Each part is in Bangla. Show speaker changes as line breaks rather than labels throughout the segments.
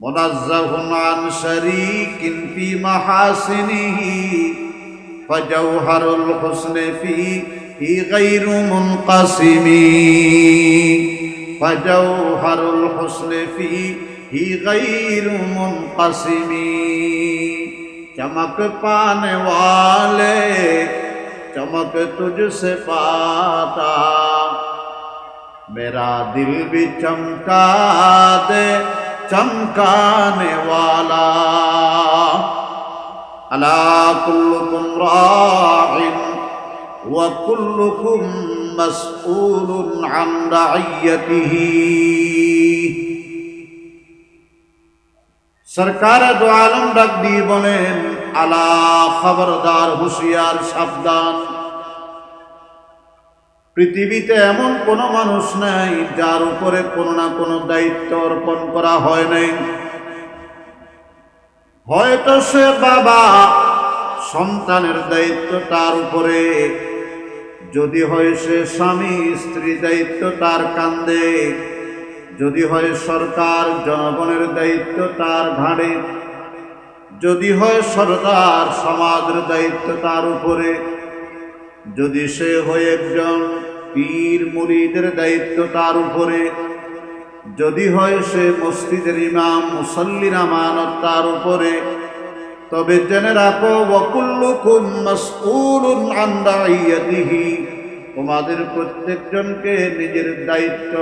منزه عن شريك في محاسنه فجوهر الحسن فيه غير منقسم۔ فجوهر الحسن فيه غير منقسم۔ چمک پانے والے، چمک تجھ سے پاتا۔ میرا دل بھی چمکا دے চমকানে ওয়ালা আলা কুল্লুকুম রাইন ওয়া কুল্লুকুম মাসউলুন আন রাইয়াতিহি সরকার দু আলম ডাক দিয়ে বলেন, আলা খবরদার, হুঁশিয়ার, সাবধান। পৃথিবীতে এমন কোনো মানুষ নাই যার উপরে কোনো না কোনো দায়িত্ব অর্পণ করা হয় নাই। হয়তো সে বাবা সন্তানের দায়িত্ব তার উপরে, যদি হয় সে স্বামী স্ত্রী দায়িত্ব তার কান্দে যদি হয় সরকার, জনগণের দায়িত্ব তার ঘাড়ে, যদি হয় সরকার, সমাজের দায়িত্ব তার উপরে। যদি সে হয় একজন পীর মুরিদের দায়িত্ব তার উপরে, যদি হয় সে মসজিদের ইমাম, মুসল্লির আমানত তার উপরে, তবে জেনে রাখো রাইয়াতিহি, তোমাদের প্রত্যেকজনকে নিজের দায়িত্ব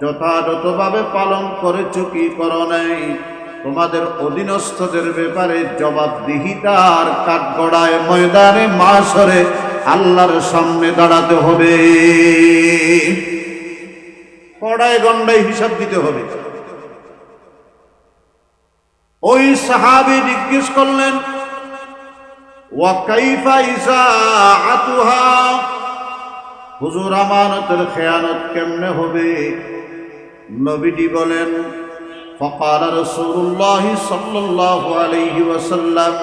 যথাযথভাবে পালন করেছ কি করো নাই। তোমাদের অধীনস্থদের ব্যাপারে জবাবদিহিতার কাঠগড়ায় ময়দানে মাসরে আল্লাহর সামনে দাঁড়াতে হবে। কড়ায় গন্ডায় হিসাব দিতে হবে। ওই সাহাবি জিজ্ঞেস করলেন ওয়াকাইফা ইসা আতুহা? হুজুর, আমানতের খেয়ানত কেমনে হবে? নবীজি বলেন فقال رسول الله صلى الله عليه وسلم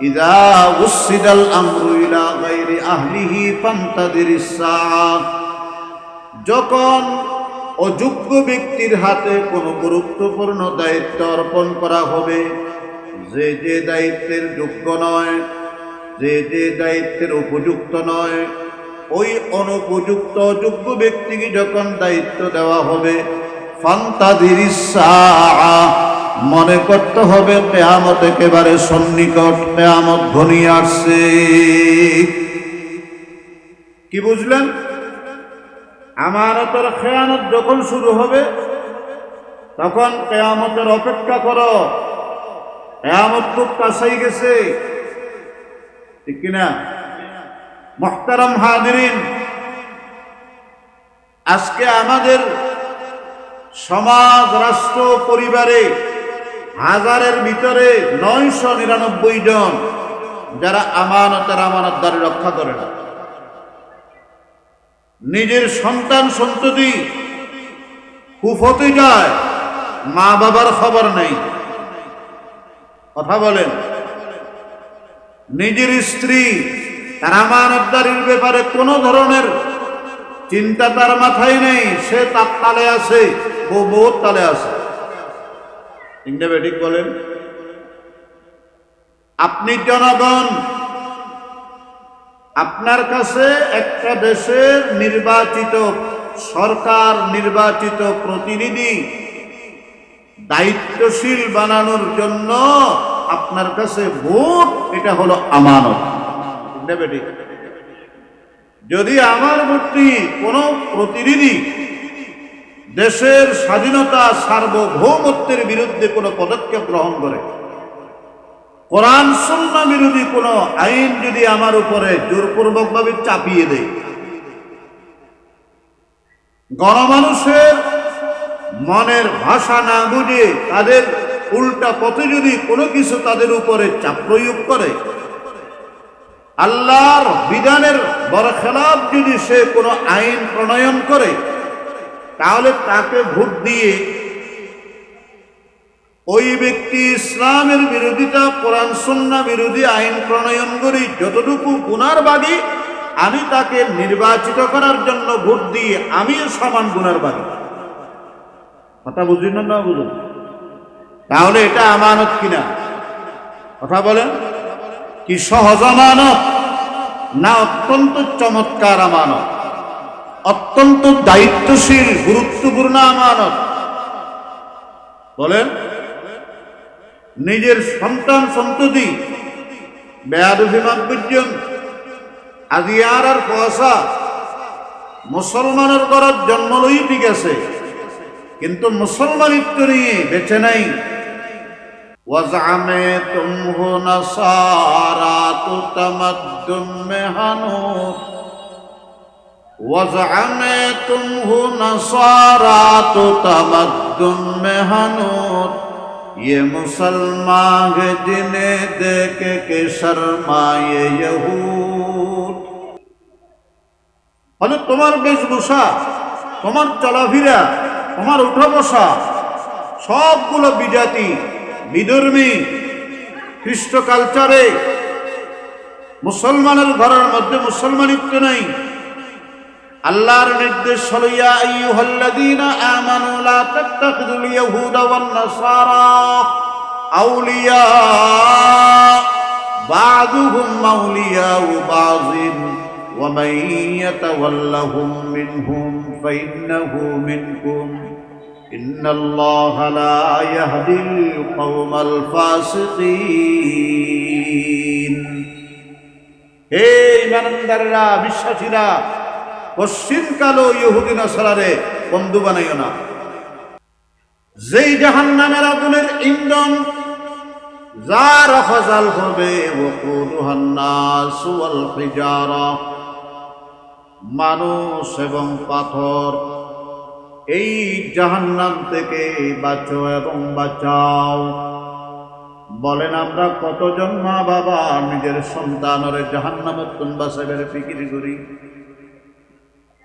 إذا وسد الأمر إلى غير أهله فانتظر الساعة যখন অযোগ্য ব্যক্তির হাতে কোনো গুরুত্বপূর্ণ দায়িত্ব অর্পণ করা হবে যে যে দায়িত্বের যোগ্য নয় যে যে দায়িত্বের উপযুক্ত নয় ওই অনুপযুক্ত অযোগ্য ব্যক্তিকে যখন দায়িত্ব দেওয়া হবে মনে করতে হবে কেয়ামত একেবারে সন্নিকট, কেয়ামত ঘনিয়ে আসছে। কি বুঝলেন? আমানতের খেয়ানত যখন শুরু হবে, তখন কেয়ামতের অপেক্ষা করো। কেয়ামত খুব কাছেই গেছে। ঠিক কিনা মোহতারাম হাদিরিন আজকে আমাদের সমাজ, রাষ্ট্র, পরিবারে হাজারের ভিতরে নয়শো নিরানব্বই জন যারা আমানতের আমানতদারি রক্ষা করে না। নিজের সন্তান সন্ততি কুফতে যায় মা বাবার খবর নেই। কথা বলেন, নিজের স্ত্রী তার আমানতদারির ব্যাপারে কোনো ধরনের চিন্তা তার মাথায় নেই, সে তার তালে আছে। বহুত তালে আছে। ঠিক বলেন, আপনি জনগণ, আপনার কাছে একটা দেশের নির্বাচিত, সরকার নির্বাচিত প্রতিনিধি দায়িত্বশীল বানানোর জন্য আপনার কাছে ভোট, এটা হলো আমানত। যদি আমার মূর্তি কোনো প্রতিনিধি দেশের স্বাধীনতা সার্বভৌমত্বের বিরুদ্ধে কোনো পদক্ষেপ গ্রহণ করে। কোরআন সন্না বিরোধী কোন আইন যদি আমার উপরে জোরপূর্বক ভাবে চাপিয়ে দেয়, গণমানুষের মনের ভাষা না বুঝে তাদের উল্টা পথে যদি কোনো কিছু তাদের উপরে চাপ প্রয়োগ করে, আল্লাহর বিধানের বরখেলাপ যদি সে কোনো আইন প্রণয়ন করে তাহলে তাকে ভোট দিয়ে ওই ব্যক্তি ইসলামের বিরোধিতা, কোরআন, সন্না বিরোধী আইন প্রণয়ন করি যতটুকু গুনার বাদী আমি তাকে নির্বাচিত করার জন্য ভোট দিয়ে আমিও সমান গুনার বাদী কথা বুঝি না না বুঝুন তাহলে এটা আমানত কিনা? কথা বলেন? কি সহজ আমানত? না অত্যন্ত চমৎকার আমানত। অত্যন্ত দায়িত্বশীল, গুরুত্বপূর্ণ আমানত। বলেন, নিজের সন্তান সন্ততি বেয়াদুভিমাকবিজন আজিয়ার আর পয়সা মুসলমানের করার জন্ম লই ঠিক আছে, কিন্তু মুসলমানিত্ব নিয়ে বেছে নাই। ওয়াজামে তুম না সারা তু তমদ্দুম মেহানুক وزعمتم نصارى تتمد مهنون یہ مسلمان جنہیں دیکھ کے شرمائے یہود মানে তোমার বেশভূষা, তোমার চলাফেরা, তোমার উঠা বসা সবগুলো বিজাতি, বিধর্মী, খ্রিস্ট কালচারে মুসলমানের ঘরের মধ্যে মুসলমানিত্ব নেই। আল্লাহর নির্দেশ হলো, ইয়া আইয়ুহাল্লাযীনা আমানু লা তাত্তাখিযুল ইয়াহুদা ওয়ান নাসারা আউলিয়া বাযুহুম মাউলিয়া বাযিন ওয়া মান ইয়াতাওয়াল্লাহুম মিনহুম ফাইন্নাহু মিনকুম, ইন্নাল্লাহ লা ইয়াহদিল কওমাল ফাসিকিন. হে ইমানদাররা, বিশ্বাসীরা পশ্চিমকালো ইহুদি নাসারারে বন্ধু বানাইও না। যেই জাহান নামের আগুনের ইন্ধন যার ফজাল হবে মানুষ এবং পাথর এই জাহান্নাম থেকে বাঁচো এবং বাঁচাও। বলেন আমরা কতজন মা বাবা নিজের সন্তানের জাহান্নামের তুন বাসাবের ফিকির করি?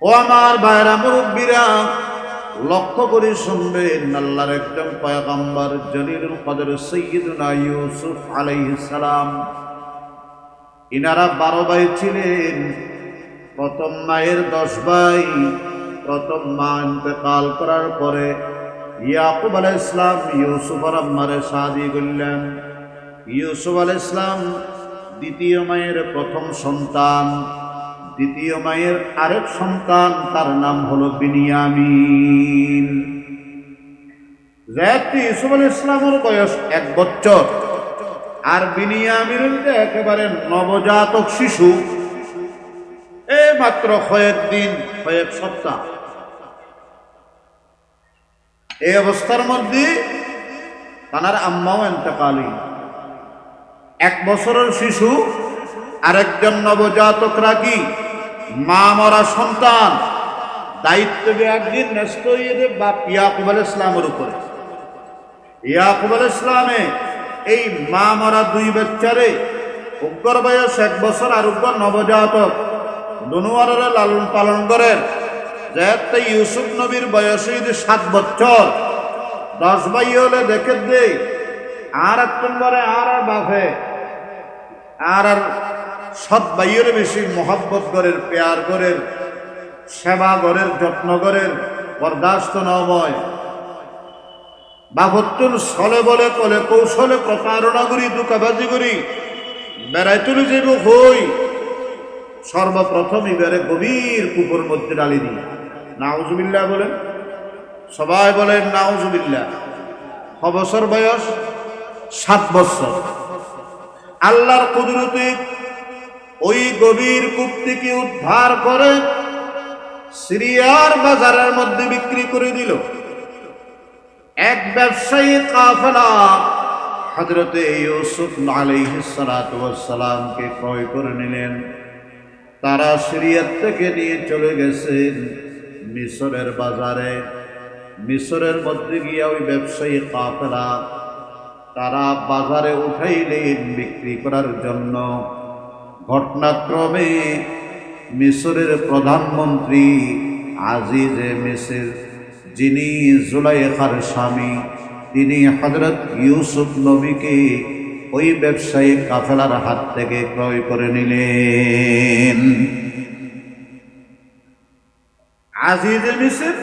ও আমার ভাইরা মুরব্বীরা, লক্ষ্য করে শুনবেন আল্লাহর একজন পয়গম্বর জলিলুল কদর সৈয়দুনা ইউসুফ আলাইহিস সালাম। ইনারা বারো ভাই ছিলেন। প্রথম মায়ের দশ ভাই, প্রথম মা ইন্তেকাল করার পরে ইয়াকুব আলাহ ইসলাম ইউসুফ আর আম্মারে শাদি করলেন। ইউসুফ আলাহ ইসলাম দ্বিতীয় মায়ের প্রথম সন্তান। দ্বিতীয় মায়ের আরেক সন্তান, তার নাম হলো বিনিয়ামিন। যেহেতু ইউসুফ আল ইসলামের বয়স এক বছর, আর বিনিয়ামিনের যে একেবারে নবজাতক শিশু, এ মাত্র কয়েক দিন, কয়েক সপ্তাহ। এই অবস্থার মধ্যে তানার আম্মাও এন্তকালী এক বছরের শিশু, আরেকজন নবজাতক রাখি মা মরা সন্তান, দায়িত্ব একদিন ন্যস্ত হয়ে বাপ ইয়াকুব আল ইসলামের উপরে। ইয়াকুব আল ইসলামে এই মা মরা দুই বাচ্চারে উগ্র বয়স এক বছর আর উগ্র নবজাতক দুনুয়ারের লালন পালন করেন যেহেতু ইউসুফ নবীর বয়স যদি সাত বছর, দশ ভাই হলে দেখে দে, আর এক নম্বরে আর আর বাফে আর আর সৎ ভাইয়ের বেশি মহাব্বত করেন, পেয়ার করেন, সেবা করেন, যত্ন করেন, বরদাস্ত নময়। বাপত্তর ছলে বলে, কলে কৌশলে প্রতারণা করি দুকাবাজি করি বেড়াই তুলি যে হই সর্বপ্রথম এবারে গভীর কুকুর মধ্যে ডালি দিই। নাউজুবিল্লা বলেন, সবাই বলেন নাউজুবিল্লা ক বছর বয়স সাত বছর। আল্লাহর কুদরতে ওই গভীর কূপ থেকে উদ্ধার করে সিরিয়ার বাজারের মধ্যে বিক্রি করে দিল। এক ব্যবসায়ী কাফেলা হজরতে ইউসুফ আলাইহিসালামকে ক্রয় করে নিলেন। তারা সিরিয়ার থেকে নিয়ে চলে গেছেন মিশরের বাজারে। মিশরের মধ্যে গিয়ে ওই ব্যবসায়ী কাফেলা তারা বাজারে উঠাইলেন বিক্রি করার জন্য। ঘটনাক্রমে মিশরের প্রধানমন্ত্রী আজিজে মিসর যিনি জুলাইখার স্বামী, তিনি হজরত ইউসুফ নবীকে ওই ব্যবসায়ী কাফেলার হাত থেকে ক্রয় করে নিলেন। আজিজে মিসর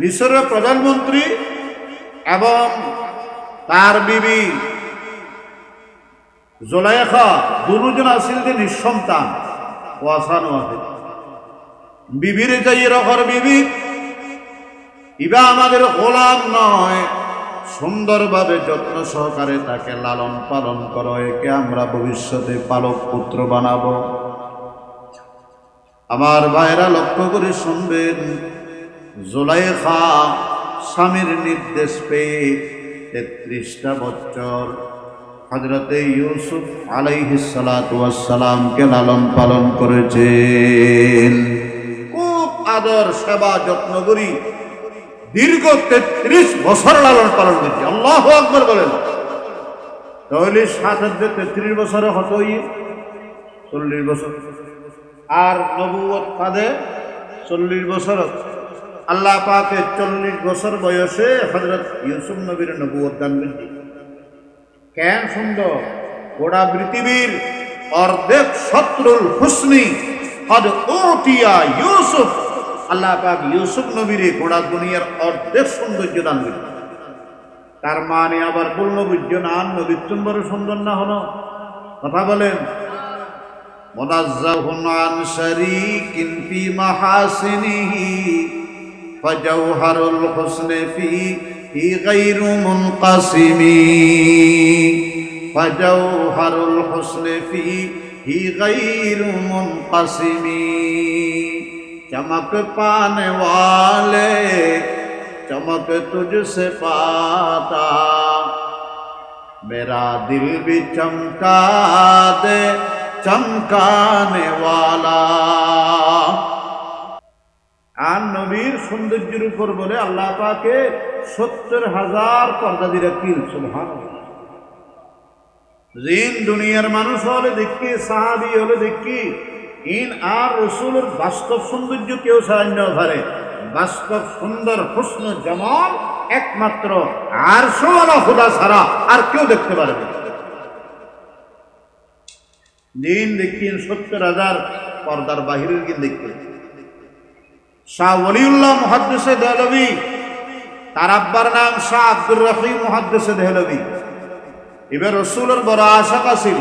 মিশরের প্রধানমন্ত্রী এবং তার বিবি জোলাইখা দুজন আসিল যে নিঃসন্তান। ওয়াসান ওয়াহিদ বিবির যাই রকর বিবি। ইবা আমাদের গোলাম নয়। সুন্দরভাবে যত্ন সহকারে তাকে লালন পালন করো। একে আমরা ভবিষ্যতে পালক পুত্র বানাবো। আমার ভাইরা লক্ষ্য করে শুনবেন, জোলাইখা স্বামীর নির্দেশ পেয়ে তেত্রিশটা বছর হজরতে ইউসুফ আলাইহিসালামকে লালন পালন করেছেন। খুব আদর, সেবা, যত্ন করি দীর্ঘ তেত্রিশ বছর লালন পালন করেছি। আল্লাহ আকবর বলেন। তাহলে সাত হাজার তেত্রিশ বছরে হতই চল্লিশ বছর। আর নবুয়ত পাদে চল্লিশ বছর আল্লাহ পাকে চল্লিশ বছর বয়সে হজরত ইউসুফ নবীর নবুয়ত দান বৃদ্ধি কেন সুন্দর গোড়া পৃথিবীর অর্ধেক শত্রুল হুসনি হদ ওটিয়া ইউসুফ আল্লাহ পাক ইউসুফ নবীরে গোড়া দুনিয়ার অর্ধেক সৌন্দর্য দান করি তার মানে আবার পূর্ণ বুঝ্য না নবীত্তম বড় সুন্দর না হলো কথা বলেন منزه عن شريك في محاسنه فجوهر الحسن ہی غیر منقسمی فجوہر الحسن فی ہی غیر منقسمی چمک پانے والے، چمک تجھ سے پاتا. میرا دل بھی چمکا دے، چمکانے والا. আর নবীর সৌন্দর্যের উপর বলে আল্লাহ পাকে সত্তর হাজার পর্দা দিয়ে কিল সুলহান ঋণ দুনিয়ার মানুষ হলে দেখি, সাহাবি হলে দেখি, ইন আর রসুলের বাস্তব সৌন্দর্য কেউ সাহায্য ধরে বাস্তব সুন্দর হুসন জমল একমাত্র আর সোয়ালা খুদা ছাড়া আর কেউ দেখতে পারবে দিন দেখিন সত্তর হাজার পর্দার বাহিরের দিন দেখতে। শাহ ওলিউল্লাহ মহাদ্দেশে দেহলবি তার আব্বার নাম শাহ আব্দুর রফি মহাদ্দেশে দেহলবি এবার রসুলের বড় আশা কাছিল,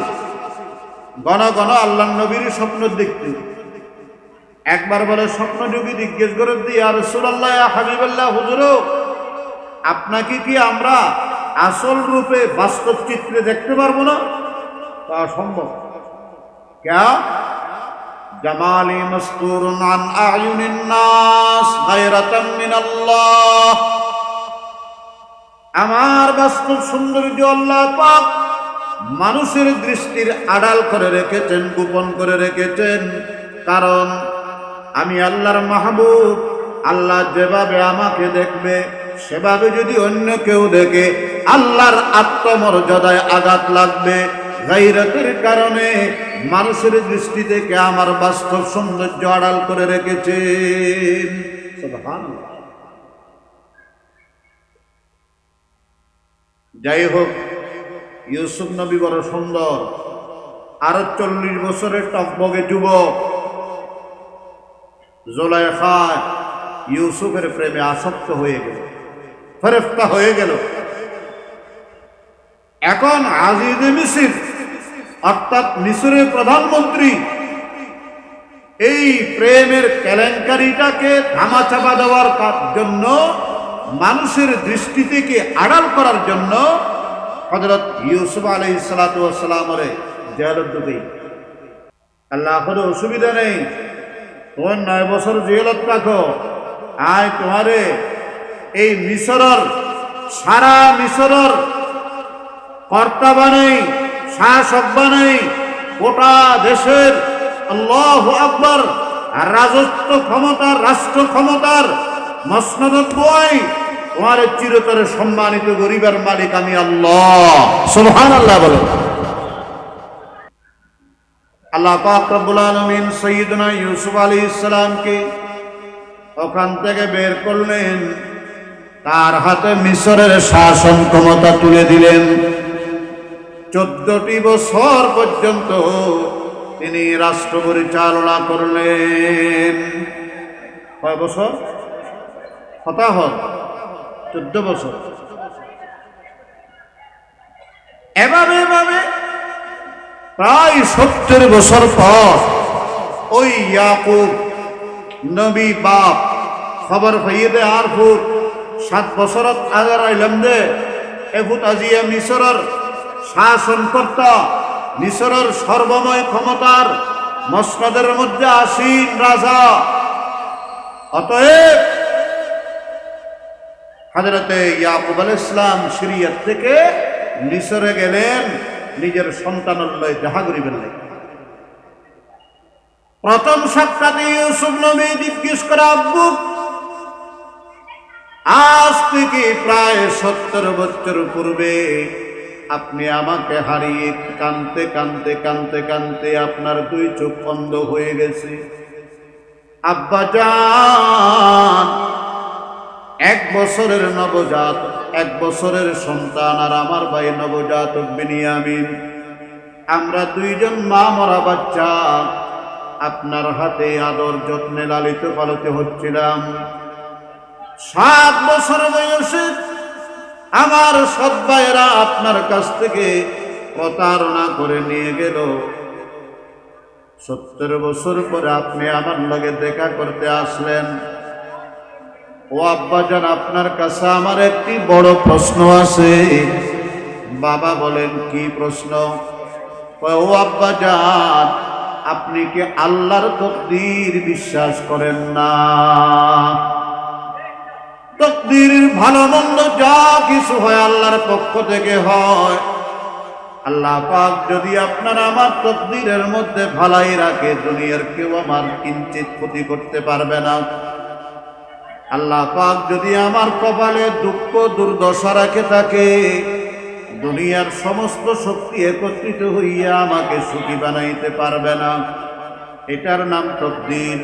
গণ গণ আল্লাহ নবীর স্বপ্ন দেখতে। একবার বলে স্বপ্ন যোগী জিজ্ঞেস করে দিই আর রসুল আল্লাহ হাবিবাল্লাহ, হুজুর, আপনাকে কি আমরা আসল রূপে বাস্তব চিত্রে দেখতে পারব না? তা সম্ভব क्या جمالي مستور عن أعين الناس غيرة من الله. আমার বাস্তব সৌন্দর্য আল্লাহ পাক মানুষের দৃষ্টির আড়াল করে রেখেছেন, গোপন করে রেখেছেন। কারণ আমি আল্লাহর মাহবুব, আল্লাহ যেভাবে আমাকে দেখবে, সেভাবে যদি অন্য কেউ দেখে, আল্লাহর আত্মমর্যাদায় আঘাত লাগবে গাইরাতের কারণে মানুষের দৃষ্টি থেকে আমার বাস্তব সৌন্দর্য আড়াল করে রেখেছে? যাই হোক, ইউসুফ নবী বড় সুন্দর। আরও চল্লিশ বছরের টকবগে যুবক। জোলাইখা ইউসুফের প্রেমে আসক্ত হয়ে গেল ফেরেফতা হয়ে গেল। এখন আজিজ মিসির অর্থাৎ মিশরের প্রধানমন্ত্রী, এই প্রেমের কেলেঙ্কারিটাকে ধামাচাপা দেওয়ার জন্য, মানুষের দৃষ্টি থেকে আড়াল করার জন্য হজরত ইউসুফ আলাই সালাতামরে আল্লাহ কোনো অসুবিধা নেই। তোমার নয় বছর জেলত রাখো। আয় তোমারে। এই মিশরর, সারা মিশরর কর্তা বানাই শাসক বানাই গোটা দেশের আল্লাহ আকবর। রাজত্ব ক্ষমতার রাষ্ট্র ক্ষমতার মসনদত বই তোমার চিরতরে সম্মানিত গরিবের মালিক আমি আল্লাহ। সুবহান আল্লাহ বলো আল্লাহ পাক রব্বুল আলামিন সৈয়দনা ইউসুফ আলাইহিস সালামকে ওখান থেকে বের করলেন। তার হাতে মিশরের শাসন ক্ষমতা তুলে দিলেন। চোদ্দটি বছর পর্যন্ত তিনি রাষ্ট্র পরিচালনা করলেন। কয় বছর? হতাহত চোদ্দ বছর। এভাবে এভাবে প্রায় সত্তর বছর পর ওই ইয়াকুব নবী বাপ খবর ফাইদে আর ফুট সাত বছরত আগার আইলাম দে এফুট আজিয়া মিশরের শাসনকর্তা মিশরের সর্বময় ক্ষমতার মসনদের মধ্যে আসীন রাজা। অতএব হাজরতে ইয়াকুব আল ইসলাম সিরিয়ার থেকে মিশরে গেলেন, নিজের সন্তানল্লয় করিবেন নাই। প্রথম সাক্ষাতে ইউসুফ নবী জিজ্ঞেস করে, আব্বু, আজ থেকে প্রায় সত্তর বছর পূর্বে আপনি আমাকে হারিয়ে কানতে কানতে কানতে কানতে আপনার দুই চোখ বন্ধ হয়ে গেছে। আব্বা যান এক বছরের নবজাত, এক বছরের সন্তান আর আমার ভাই নবজাত বিনিয়ামিন আমরা দুইজন মা মরা বাচ্চা, আপনার হাতে আদর যত্নে লালিত পালিত হচ্ছিলাম। সাত বছর বয়সে আমার সৎ ভাইয়েরা আপনার কাছ থেকে প্রতারণা করে নিয়ে গেল। সত্তর বছর পরে আপনি আমার লগে দেখা করতে আসলেন। ও আব্বাজান, আপনার কাছে আমার একটি বড় প্রশ্ন আছে। বাবা বলেন, কি প্রশ্ন? ও আব্বাজান, আপনি কি আল্লাহর তকদির বিশ্বাস করেন না? তকদির ভালো মন্দ যা কিছু হয় আল্লাহর পক্ষ থেকে হয়। আল্লাহ পাক যদি আপনার আমার তকদিরের মধ্যে ভালাই রাখে, দুনিয়ার কেউ আমার কিঞ্চিত ক্ষতি করতে পারবে না। আল্লাহ পাক যদি আমার কপালে দুঃখ, দুর্দশা রাখে থাকে দুনিয়ার সমস্ত শক্তি একত্রিত হইয়া আমাকে সুখী বানাইতে পারবে না। এটার নাম তকদির।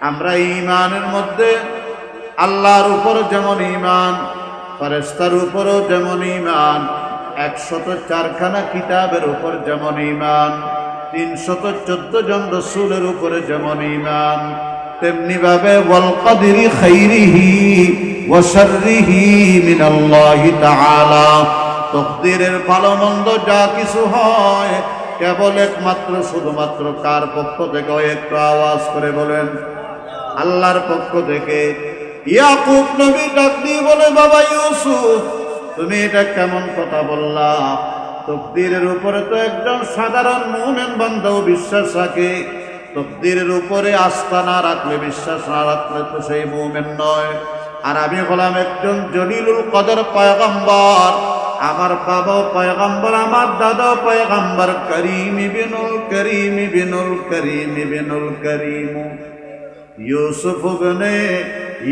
আমরা ইমানের মধ্যে আল্লাহর উপর যেমন ইমান ফরেস্তার উপরও যেমন ইমান একশত চারখানা কিতাবের উপর যেমন ইমান তিনশত চোদ্দ জন রসুলের উপরে যেমন ইমান তেমনি ভাবে ওয়ালকাদিরি খাইরিহি ওয়াশাররিহি মিনাল্লাহি তাআলা। তকদিরের ভালো মন্দ যা কিছু হয়, কেবল একমাত্র, শুধুমাত্র কার পক্ষ থেকে একটু আওয়াজ করে বলেন? আল্লাহর পক্ষ থেকে। ইয়াকুব নবী ডাক দিয়ে বলে, বাবা ইউসুফ, তুমি এটা কেমন কথা বললা? তকদিরের উপরে তো একজন সাধারণ মুমেন বান্ধব বিশ্বাস রাখে। তকদিরের উপরে আস্থা না রাখলে, বিশ্বাস না রাখলে তো সেই মুমেন নয়। আর আমি হলাম একজন জলিলুল কদর পয়গম্বর। আমার বাবাও পয়গম্বর, আমার দাদাও পয়গম্বর। করিম বিনুল করিম বিনুল করিম বিনুল করিম। ইউসুফ বনে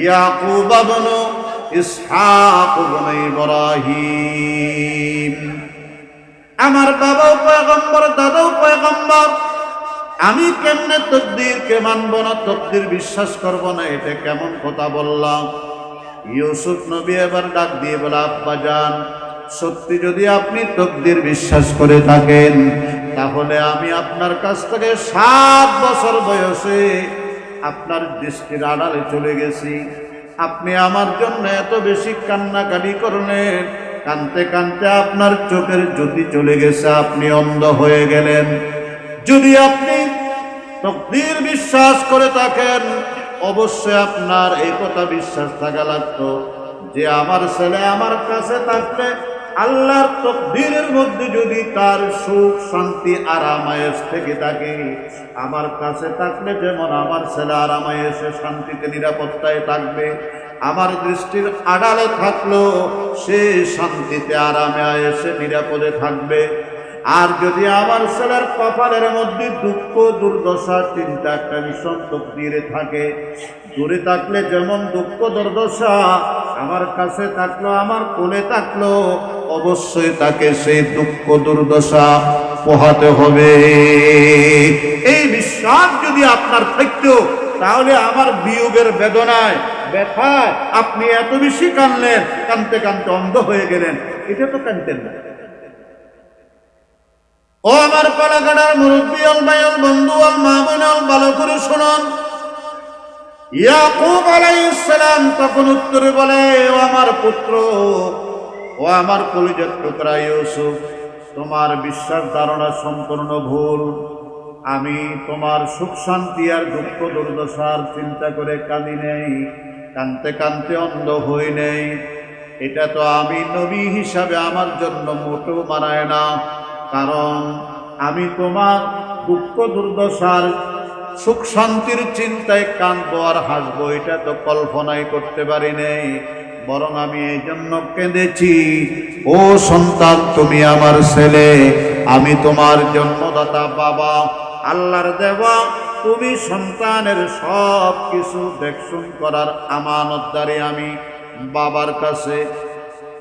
ইয়াকুব বন ইসহাক বন ইব্রাহিম। আমার বাবাও পয়গম্বর, দাদাও পয়গম্বর। আমি কেমনে তকদিরকে মানব না, তকদির বিশ্বাস করব না, এটা কেমন কথা বললাম। ইউসুফ নবী এবার ডাক দিয়ে বলে, আব্বা যান, সত্যি যদি আপনি তকদির বিশ্বাস করে থাকেন, তাহলে আমি আপনার কাছ থেকে সাত বছর বয়সে আপনার দৃষ্টির আড়ালে চলে গেছি। আপনি আমার জন্য এত বেশি কান্নাকাটি করলেন। কানতে কানতে আপনার চোখের জ্যোতি চলে গেছে, আপনি অন্ধ হয়ে গেলেন। যদি আপনি তকদির বিশ্বাস করে থাকেন, অবশ্যই আপনার এই কথা বিশ্বাস থাকা লাগতো যে আমার ছেলে আমার কাছে থাকলে আল্লাহর তকদিরের মধ্যে যদি তার সুখ, শান্তি আরামায়েস থেকে থাকে, আমার কাছে থাকলে যেমন আমার ছেলে আরামায়েসে শান্তিতে, নিরাপত্তায় থাকবে, আমার দৃষ্টির আড়ালে থাকল সে শান্তিতে আরামে এসে নিরাপদে থাকবে। আর যদি আমার ছেলের কপালের মধ্যে দুঃখ, দুর্দশা চিন্তা একটা ভীষণ তকদিরে থাকে, দূরে থাকলে যেমন দুঃখ, দুর্দশা আমার কাছে থাকল, আমার কোলে থাকল, অবশ্যই তাকে সেই দুঃখ, দুর্দশা পোহাতে হবে। এই বিশ্বাস যদি আপনার থাকতো, তাহলে আমার বিয়োগের বেদনায়, ব্যথায় আপনি এত বেশি কানলেন কানতে কানতে অন্ধ হয়ে গেলেন। এটা তো কানতেন না। ও আমার কলাকাটার মুরব্বী, অল ভাইল বন্ধু, অল মা বোন, অল ভালো করে শুনুন। ইয়াকুব তখন উত্তরে বলে, ও আমার পুত্র ও ও আমার কলিজার টুকরা ইউসুফ, তোমার বিশ্বাস ধারণা সম্পূর্ণ ভুল। আমি তোমার সুখ শান্তি আর দুঃখ দুর্দশার চিন্তা করে কাঁদি নেই, কানতে কানতে অন্ধ হই নেই। এটা তো আমি নবী হিসাবে আমার জন্য মোটেও মানায় না। কারণ আমি তোমার দুঃখ দুর্দশার সুখ শান্তির চিন্তায় কাঁদবো আর হাসবো। এটা তো কল্পনাই করতে পারি নেই। বরং আমি এই জন্য কেঁদেছি, ও সন্তান, তুমি আমার ছেলে, আমি তোমার জন্মদাতা, বাবা, আল্লাহর দেওয়া তুমি সন্তানের সব কিছু দেখশুন করার আমানতদারি আমি বাবার কাছে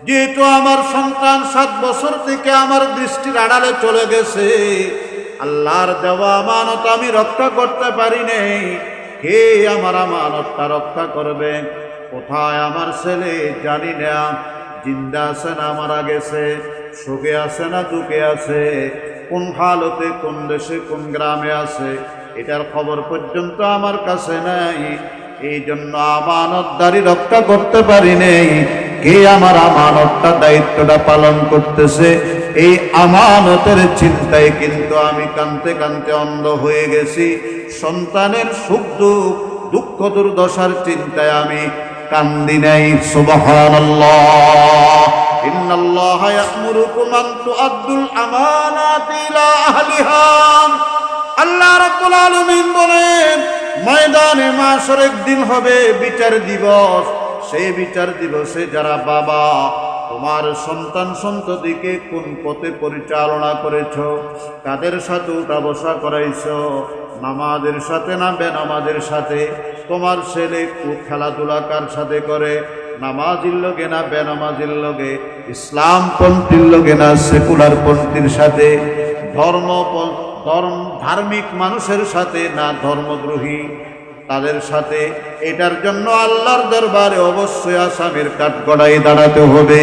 যেহেতু আমার সন্তান সাত বছর থেকে আমার দৃষ্টির আড়ালে চলে গেছে, আল্লাহর দেওয়া আমানত আমি রক্ষা করতে পারি নেই। কে আমার আমানতটা রক্ষা করবে? কোথায় আমার ছেলে? জানি না। জিন্দা আছে না, মারা গেছে। সুখে আছে না, দুঃখে আছে। কোন হালতে, কোন দেশে, কোন গ্রামে আছে? এটার খবর পর্যন্ত আমার কাছে নাই। এই জন্য আমানতদারি রক্ষা করতে পারি নেই। কে আমার আমানতটা, দায়িত্বটা পালন করতেছে? এই আমানতের চিন্তায় কিন্তু আমি কানতে কানতে অন্ধ হয়ে গেছি। সন্তানের সুখ দুঃখ দুঃখ দুর্দশার চিন্তায় আমি কান্দি নাই। সুবহানাল্লাহ। ইন্নাল্লাহা ইয়া'মুরুকুম আন তুআদ্দুল আমানাতি ইলা আহলিহা। আল্লাহ রাব্বুল আলামিন বলেন, ময়দানে মাসর একদিন হবে, বিচার দিবস। সেই বিচার দিবসে যারা বাবা, তোমার সন্তান সন্ততিকে কোন পথে পরিচালনা করেছ? কাদের সাথে উঠা বসা করাইছ? নামাজের সাথে না বেনামাজের সাথে? তোমার ছেলে খেলাধুলা কার সাথে করে? নামাজির লোকে না বেনামাজির লোকে ইসলাম পন্থীর লোকে না সেকুলার পন্থীর সাথে? ধর্ম ধর্ম, ধার্মিক মানুষের সাথে না ধর্মদ্রোহী? তাদের সাথে। এটার জন্য আল্লাহর দরবারে অবশ্যই আসামির কাঠগড়াই দাঁড়াতে হবে।